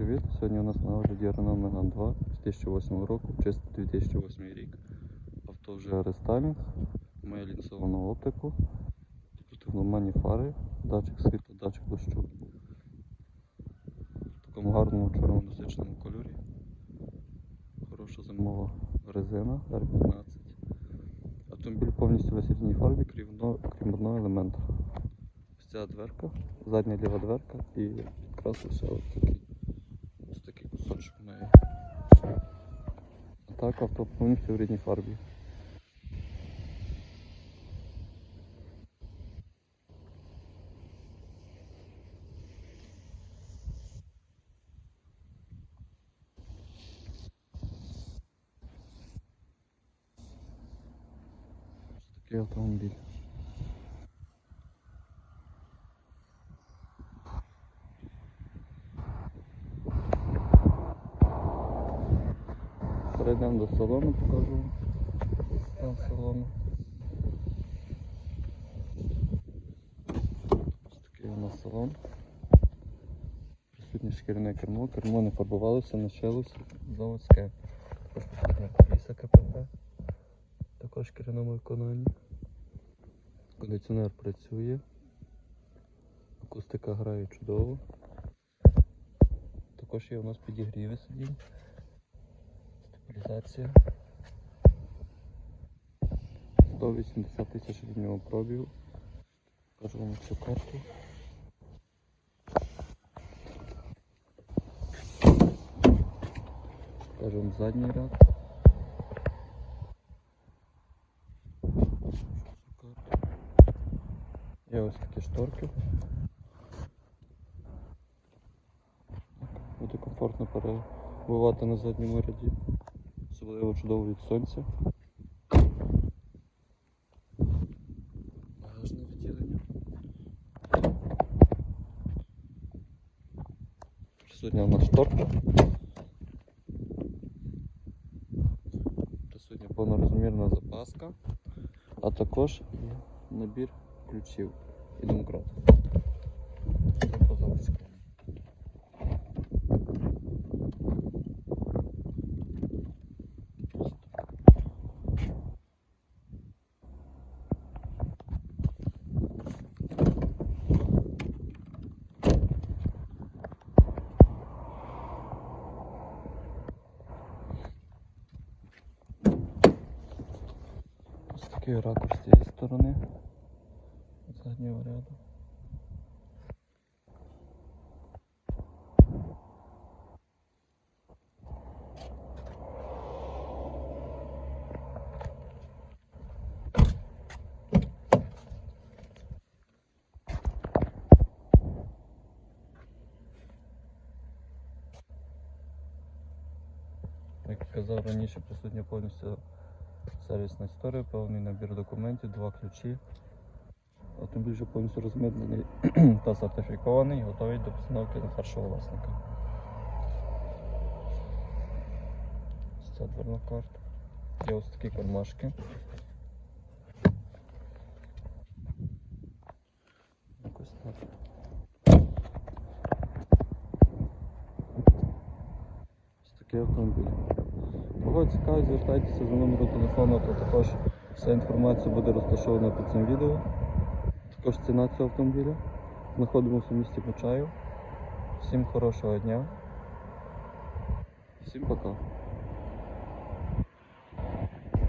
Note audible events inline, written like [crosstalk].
привіт! Сьогодні у нас на огляді Renault Megane 2 2008 року, чисто 2008 рік. Авто вже рестайлінг, має лінзовану оптику, противноманні фари, датчик світла, датчик дощу. В такому гарному чорному насиченому кольорі. Хороша зимова резина R15. Автомобіль повністю в рідній фарбі, крім одного, елемента. Ось ця дверка, задня ліва дверка і підкрасився ось такий, ось такий кусочок в неї. А так авто повністю в рідній фарбі. Ось такий автомобіль. Перейдемо до салону, покажу вам стан салону. Ось такий у нас салон. Присутнє шкіряне кермо, кермо не фарбувалося, не шилося, заводське. Також присутня КПП, також в шкіряному виконанні. Кондиціонер працює. Акустика грає чудово. Також є у нас підігріви сидінь. Стабілізація. 180 тисяч рівнього пробігу. Покажу вам цю карту. Покажу вам задній ряд. Є ось такі шторки. Буде комфортно перебувати на задньому ряді. Особливо чудово від сонця. Багажне відділення. Присутня у нас шторка. Присутня повнорозмірна запаска, а також є набір ключів і домкрат. Такий ракурс з цієї сторони заднього ряду. Як казав раніше, присутня повністю сервісна історія, повний набір документів, два ключі. Автомобіль вже повністю розмитнений [clears throat] та сертифікований, готовий до постановки на першого власника. Ось ця дверна карта. Є ось такі кармашки. Якось так. Ось такий автомобіль. Кого цікавить, звертайтеся за номером телефону, то також вся інформація буде розташована під цим відео. Також ціна цього автомобіля. Знаходимося в місті Почаїв. Всім хорошого дня. Всім пока.